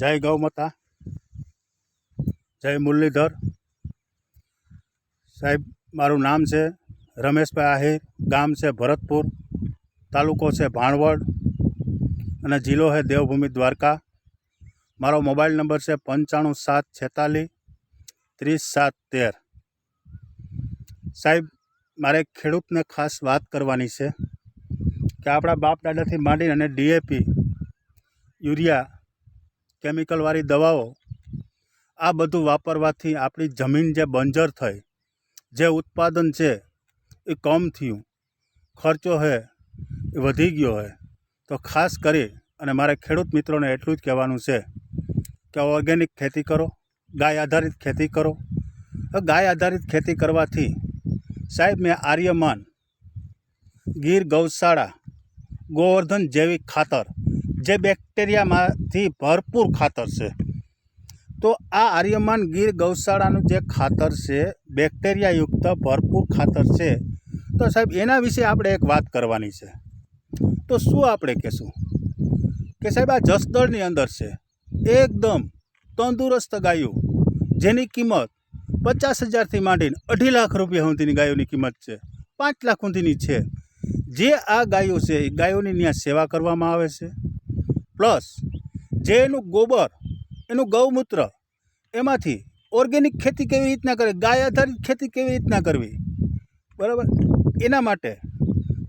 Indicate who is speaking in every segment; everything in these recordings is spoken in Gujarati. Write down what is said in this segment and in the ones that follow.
Speaker 1: જય ગૌમાતા જય મુરલીધર. સાહેબ, મારું નામ છે રમેશભાઈ આહિર, ગામ છે ભરતપુર, તાલુકો છે ભાણવડ અને જિલ્લો છે દેવભૂમિ દ્વારકા. મારો મોબાઈલ નંબર છે પંચાણું સાત છેતાલીસ ત્રીસ સાત તેર. સાહેબ, મારે ખેડૂતને ખાસ વાત કરવાની છે કે આપણા બાપ દાદાથી માંડીને ડીએપી, યુરિયા કેમિકલવાળી દવાઓ, આ બધું વાપરવાથી આપણી જમીન જે બંજર થઈ, જે ઉત્પાદન છે, એ કમ થયું, ખર્ચો છે એ વધી ગયો છે તો ખાસ કરી અને મારે ખેડૂત મિત્રોને એટલું જ કહેવાનું છે કે ઓર્ગેનિક ખેતી કરો, ગાય આધારિત ખેતી કરો. ગાય આધારિત ખેતી કરવાથી સાહેબ મેં આર્યમાન, ગીર ગૌશાળા, ગોવર્ધન જૈવિક ખાતર જે બેક્ટેરિયામાંથી ભરપૂર ખાતર છે. તો આ આર્યમાન ગીર ગૌશાળાનું જે ખાતર છે, બેક્ટેરિયાયુક્ત ભરપૂર ખાતર છે. તો સાહેબ, એના વિશે આપણે એક વાત કરવાની છે. તો શું આપણે કહેશું? કે સાહેબ, આ જસદળની અંદર છે. એકદમ તંદુરસ્ત ગાયો, જેની કિંમત પચાસ હજારથી માંડીને અઢી લાખ રૂપિયા સુધીની ગાયોની કિંમત છે. પાંચ લાખ સુધીની છે. જે આ ગાયો છે, એ ગાયોની ત્યાં સેવા કરવામાં આવે છે. પ્લસ જે એનું ગોબર, એનું ગૌમૂત્ર, એમાંથી ઓર્ગેનિક ખેતી કેવી રીતના કરે ગાય આધારિત ખેતી કેવી રીતના કરવી, બરાબર? એના માટે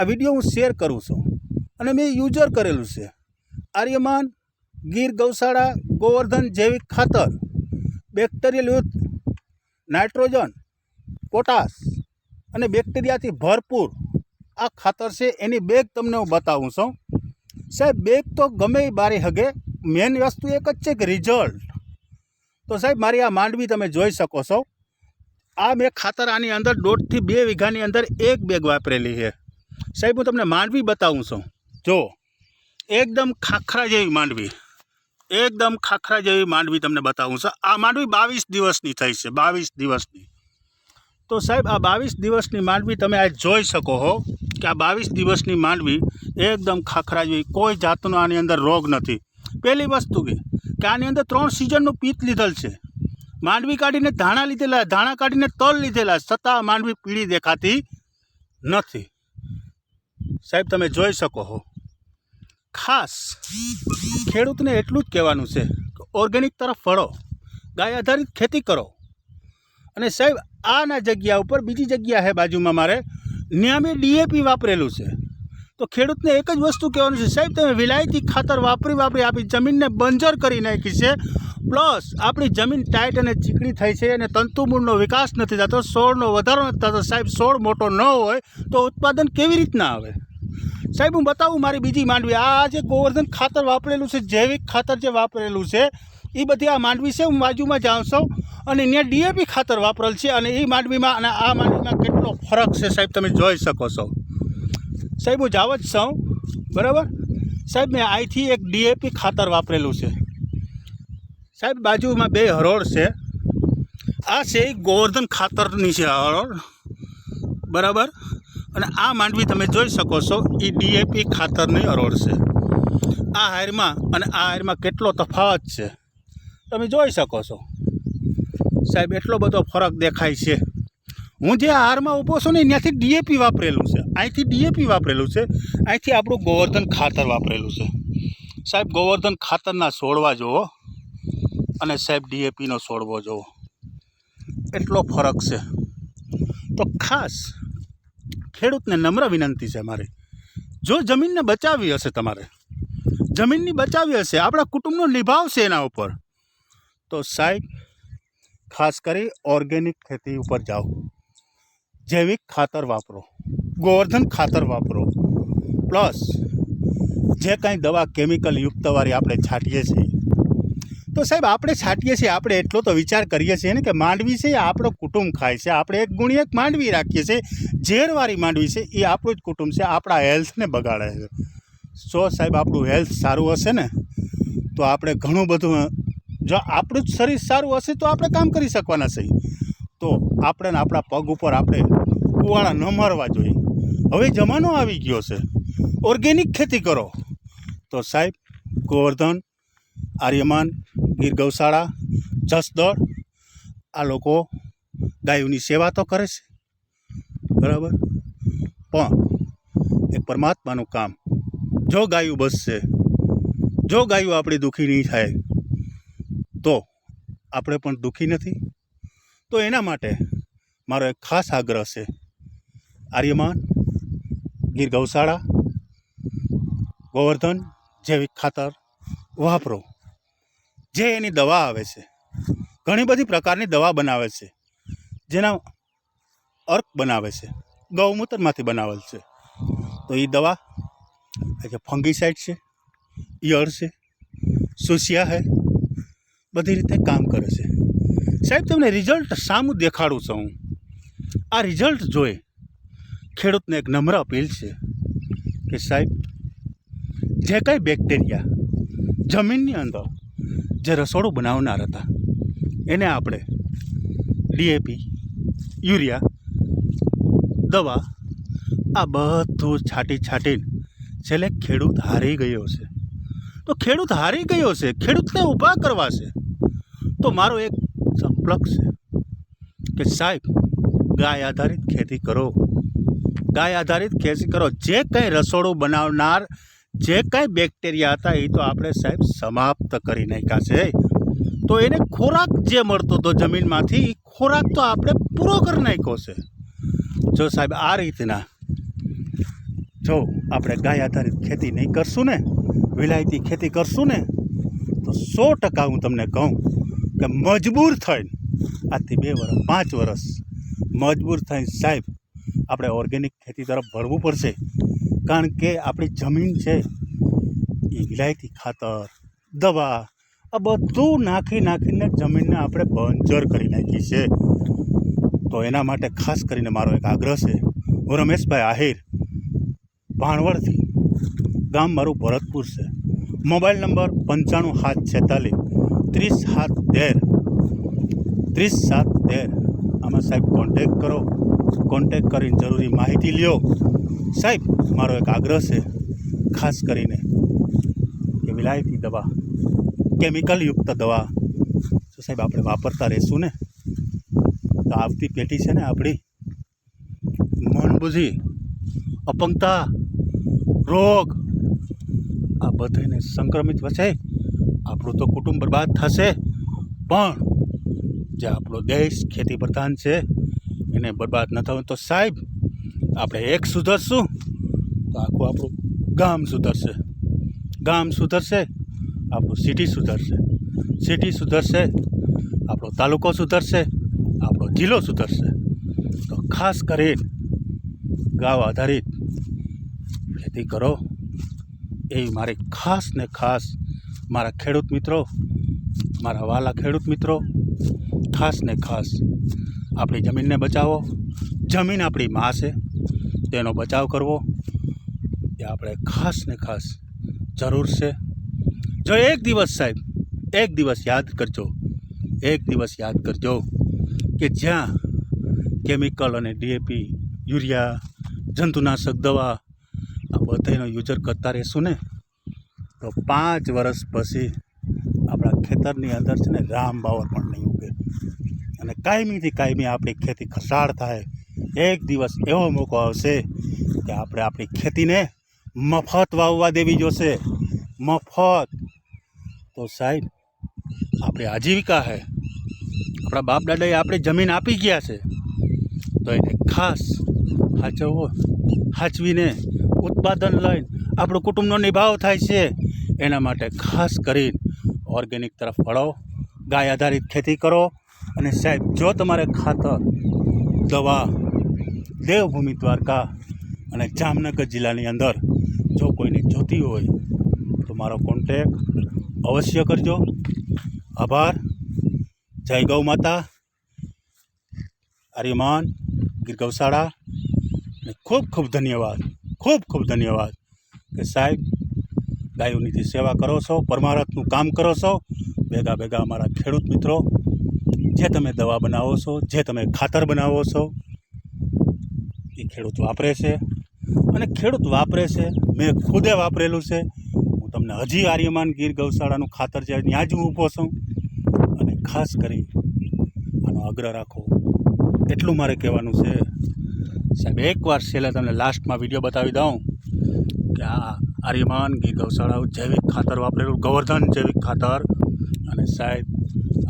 Speaker 1: આ વીડિયો હું શેર કરું છું. અને મેં યુઝર કરેલું છે. આર્યમાન, ગીર ગૌશાળા, ગોવર્ધન જૈવિક ખાતર, બેક્ટેરિયલ યુથ નાઇટ્રોજન, પોટાશ અને બેક્ટેરિયાથી ભરપૂર આ ખાતર છે. એની બેગ તમને હું બતાવું છું. સાહેબ, બેગ તો ગમે એ બારી હગે મેન વસ્તુ એક જ છે કે રિઝલ્ટ તો સાહેબ, મારી આ માંડવી તમે જોઈ શકો છો. આ મેં ખાતર આની અંદર દોઢથી બે વીઘાની અંદર એક બેગ વાપરેલી છે. સાહેબ, હું તમને માંડવી બતાવું છું. જો, એકદમ ખાખરા જેવી માંડવી. એકદમ ખાખરા જેવી માંડવી તમને બતાવું છું. આ માંડવી બાવીસ દિવસની થઈ છે, બાવીસ દિવસની. તો સાહેબ, આ બાવીસ દિવસની માંડવી તમે આ જોઈ શકો હો કે આ બાવીસ દિવસની માંડવી એકદમ ખાખરા જેવી, કોઈ જાતનો આની અંદર રોગ નથી. પહેલી વસ્તુ કે આની અંદર ત્રણ સિઝનનું પીત લીધેલ છે. માંડવી કાઢીને ધાણા લીધેલા, ધાણા કાઢીને તલ લીધેલા, છતાં માંડવી પીળી દેખાતી નથી. સાહેબ, તમે જોઈ શકો હો. ખાસ ખેડૂતને એટલું જ કહેવાનું છે કે ઓર્ગેનિક તરફ વળો. ગાય આધારિત ખેતી કરો. અને સાહેબ આના જગ્યા ઉપર બીજી જગ્યા છે બાજુમાં મારે. ત્યાં મેં ડીએપી વાપરેલું છે. તો ખેડૂતને એક જ વસ્તુ કહેવાનું છે, સાહેબ, તમે વિલાયતી ખાતર વાપરી વાપરી આપણી જમીનને બંજર કરી નાખી છે. પ્લસ, આપણી જમીન ટાઈટ અને ચીકણી થઈ છે અને તંતુમૂળનો વિકાસ નથી થતો છોડનો વધારો નથી થતો. સાહેબ છોડ મોટો ન હોય તો ઉત્પાદન કેવી રીતના આવે? સાહેબ, હું બતાવું મારી બીજી માંડવી. આ જે ગોવર્ધન ખાતર વાપરેલું છે, જૈવિક ખાતર જે વાપરેલું છે એ બધી આ માંડવી છે, હું બાજુમાં જાઉં છું અને ત્યાં ડીએપી ખાતર વાપરેલ છે અને એ માંડવીમાં અને આ માંડવીમાં કેટલો ફરક છે સાહેબ તમે જોઈ શકો છો. સાહેબ, હું જાવ જ છું. બરાબર? સાહેબ, મેં અહીંથી એક ડીએપી ખાતર વાપરેલું છે. સાહેબ, બાજુમાં બે હરોળ છે. આ છે ગોવર્ધન ખાતરની છે હરોળ. બરાબર? અને આ માંડવી તમે જોઈ શકો છો એ ડીએપી ખાતરની હરોળ છે. આ હારમાં અને આ હારમાં કેટલો તફાવત છે. તમે જોઈ શકો છો. સાહેબ, એટલો બધો ફરક દેખાય છે. હું જે હારમાં ઊભો છું ને ત્યાંથી ડીએપી વાપરેલું છે. અહીંથી ડીએપી વાપરેલું છે. અહીંથી આપણું ગોવર્ધન ખાતર વાપરેલું છે. સાહેબ, ગોવર્ધન ખાતરના છોડવા જુઓ અને સાહેબ ડીએપીનો છોડવો જુઓ. એટલો ફરક છે. તો ખાસ ખેડૂતને નમ્ર વિનંતી છે મારી. જો જમીનને બચાવવી હશે તમારે, જમીનની બચાવવી હશે, આપણા કુટુંબનો નિભાવ છે એના ઉપર. તો સાહેબ, ખાસ કરી ઓર્ગેનિક ખેતી ઉપર જાઓ. જૈવિક ખાતર વાપરો. ગોવર્ધન ખાતર વાપરો. પ્લસ, જે કાંઈ દવા કેમિકલ યુક્તવાળી આપણે છાંટીએ છીએ. તો સાહેબ, આપણે છાંટીએ છીએ, આપણે એટલો તો વિચાર કરીએ છીએ ને કે માંડવી છે એ આપણો કુટુંબ ખાય છે. આપણે એક ગુણી એક માંડવી રાખીએ છીએ. ઝેરવાળી માંડવી છે એ આપણું જ કુટુંબ છે, આપણા હેલ્થને બગાડે છે. સો સાહેબ, આપણું હેલ્થ સારું હશે ને, તો આપણે ઘણું બધું જો આપણું જ શરીર સારું હશે તો આપણે કામ કરી શકવાના છીએ તો આપણે આપણા પગ ઉપર આપણે કુવાળા ન મારવા જોઈએ. હવે જમાનો આવી ગયો છે. ઓર્ગેનિક ખેતી કરો. તો સાહેબ, ગોવર્ધન, આર્યમાન, ગીર ગૌશાળા જસદળ આ લોકો ગાયોની સેવા તો કરે છે. બરાબર? પણ એ પરમાત્માનું કામ, જો ગાયું બસશે, જો ગાયું આપણી દુઃખી નહીં થાય આપણે પણ દુઃખી નથી. તો એના માટે મારો એક ખાસ આગ્રહ છે. આર્યમાન, ગીર ગૌશાળા, ગોવર્ધન જૈવિક ખાતર વાપરો. જે એની દવા આવે છે. ઘણી બધી પ્રકારની દવા બનાવે છે. જેના અર્ક બનાવે છે. ગૌમૂત્રમાંથી બનાવેલ છે. તો એ દવા કે ફંગીસાઇડ છે, ઈયળ છે, સુસિયા છે બધી રીતે કામ કરે છે. સાહેબ, તમને રિઝલ્ટ સામું દેખાડું છું હું. આ રિઝલ્ટ જોઈ ખેડૂતને એક નમ્ર અપીલ છે કે સાહેબ, જે કાંઈ બેક્ટેરિયા જમીનની અંદર જે રસોડું બનાવનાર હતા, એને આપણે ડીએપી યુરિયા, દવા, આ બધું છાંટી છાંટીને છેલ્લે ખેડૂત હારી ગયો છે. તો ખેડૂત હારી ગયો છે, ખેડૂતને ઊભા કરવા છે. તો મારો એક સંપલક છે કે સાહેબ, ગાય આધારિત ખેતી કરો. ગાય આધારિત ખેતી કરો. જે કંઈ રસોડું બનાવનાર, જે કાંઈ બેક્ટેરિયા હતા, એ તો આપણે સાહેબ સમાપ્ત કરી નાખ્યા છે. તો એને ખોરાક જે મળતો હતો જમીનમાંથી, એ ખોરાક તો આપણે પૂરો કરી નાખ્યો છે. જો સાહેબ, આ રીતના જો આપણે ગાય આધારિત ખેતી નહીં કરશું ને, વિલાયતી ખેતી કરશું ને, તો સો ટકા હું તમને કહું કે મજબૂર થઈને, આજથી બે વર્ષ પાંચ વર્ષ મજબૂર થઈને સાહેબ, આપણે ઓર્ગેનિક ખેતી તરફ વળવું પડશે. કારણ કે આપણી જમીન છે, એ વિલાયતી ખાતર, દવા, આ બધું નાખી નાખીને જમીનને આપણે બંજર કરી નાખી છે. તો એના માટે ખાસ કરીને મારો એક આગ્રહ છે, હું રમેશભાઈ આહિર, ભાણવડથી. ગામ મારું ભરતપુર છે. મોબાઈલ નંબર પંચાણું સાત છેતાલીસ. ત્રીસ સાત તેર. ત્રીસ સાત તેર. આમાં સાહેબ કોન્ટેક કરો. કોન્ટેક કરીને જરૂરી માહિતી લ્યો. સાહેબ, મારો એક આગ્રહ છે, ખાસ કરીને કે વિલાયતી દવા કેમિકલયુક્ત દવા. તો સાહેબ આપણે વાપરતા રહીશું ને, તો આવતી પેઢી છે ને આપણી, મન બુઝી અપંગતા, રોગ, આ બધાને સંક્રમિત વચ્ચે આપણું તો કુટુંબ બરબાદ થશે. પણ જે આપણો દેશ ખેતી પ્રધાન છે, એને બરબાદ ન થવું તો સાહેબ, આપણે એક સુધરશું, તો આખું આપણું ગામ સુધરશે. ગામ સુધરશે, આપણું સિટી સુધરશે. સિટી સુધરશે, આપણો તાલુકો સુધરશે, આપણો જિલ્લો સુધરશે. તો ખાસ કરીને ગાવ આધારિત ખેતી કરો. એવી મારી ખાસ ને ખાસ મારા ખેડૂત મિત્રો, મારા વાલા ખેડૂત મિત્રો, ખાસ ને ખાસ આપણી જમીનને બચાવો. જમીન આપણી માં છે, તેનો બચાવ કરવો એ આપણે ખાસ ને ખાસ જરૂર છે. જો એક દિવસ સાહેબ, એક દિવસ યાદ કરજો, એક દિવસ યાદ કરજો કે જ્યાં કેમિકલ અને ડીએપી યુરિયા, જંતુનાશક દવા આ બધાનો યુઝર કરતા રહેશું ને. તો પાંચ વર્ષ પછી આપણા ખેતરની અંદર છે ને રામ બાવર પણ નહીં ઉગે. અને કાયમીથી કાયમી આપણી ખેતી ખસાડ થાય. એક દિવસ એવો મોકો આવશે કે આપણે આપણી ખેતીને મફત વાવવા દેવી જોશે. મફત. તો સાહેબ, આપણી આજીવિકા છે આપણા બાપ દાદાએ આપણી જમીન આપી ગયા છે. તો એને ખાસ સાચવવો સાચવીને ઉત્પાદન લઈને આપણું કુટુંબનો નિભાવ થાય છે. એના માટે ખાસ કરીને ઓર્ગેનિક તરફ વળો, ગાય આધારિત ખેતી કરો અને સાહેબ, જો તમારે ખાતર, દવા, દેવભૂમિ દ્વારકા અને જામનગર જિલ્લાની અંદર જો કોઈને જોતી હોય, તો મારો કોન્ટેક અવશ્ય કરજો. આભાર. જય ગૌ માતા. આર્યમાન ગીર ગૌશાળા ખૂબ ખૂબ ધન્યવાદ. ખૂબ ખૂબ ધન્યવાદ. કે સાહેબ, ગાયોની જે સેવા કરો છો, પરમારથનું કામ કરો છો, ભેગા ભેગા અમારા ખેડૂત મિત્રો, જે તમે દવા બનાવો છો, જે તમે ખાતર બનાવો છો, એ ખેડૂત વાપરે છે. અને ખેડૂત વાપરે છે, મેં ખુદે વાપરેલું છે. હું તમને હજી આર્યમાન ગીર ગૌશાળાનું ખાતર છે ત્યાં જ હું ઊભો છું. અને ખાસ કરી આનો આગ્રહ રાખો. એટલું મારે કહેવાનું છે. સાહેબ એકવાર છેલ્લે તમને લાસ્ટમાં વીડિયો બતાવી દઉં. કે આ આર્યમાન ગીર ગૌશાળા જૈવિક ખાતર વાપરેલું, ગોવર્ધન જૈવિક ખાતર. અને સાહેબ,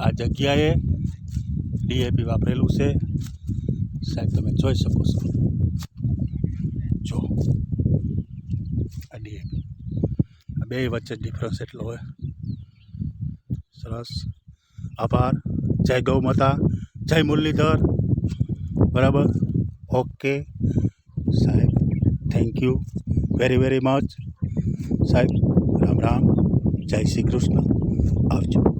Speaker 1: આ જગ્યાએ ડીએપી વાપરેલું છે. સાહેબ, તમે જોઈ શકો છો. જો, આ ડીએપી આ બે વચ્ચે ડિફરન્સ એટલો હોય. સરસ. આભાર. જય ગૌ માતા. જય મુરલીધર. બરાબર? ઓકે. સાહેબ thank you very very much સાહેબ રામ રામ જય શ્રી કૃષ્ણ આવજો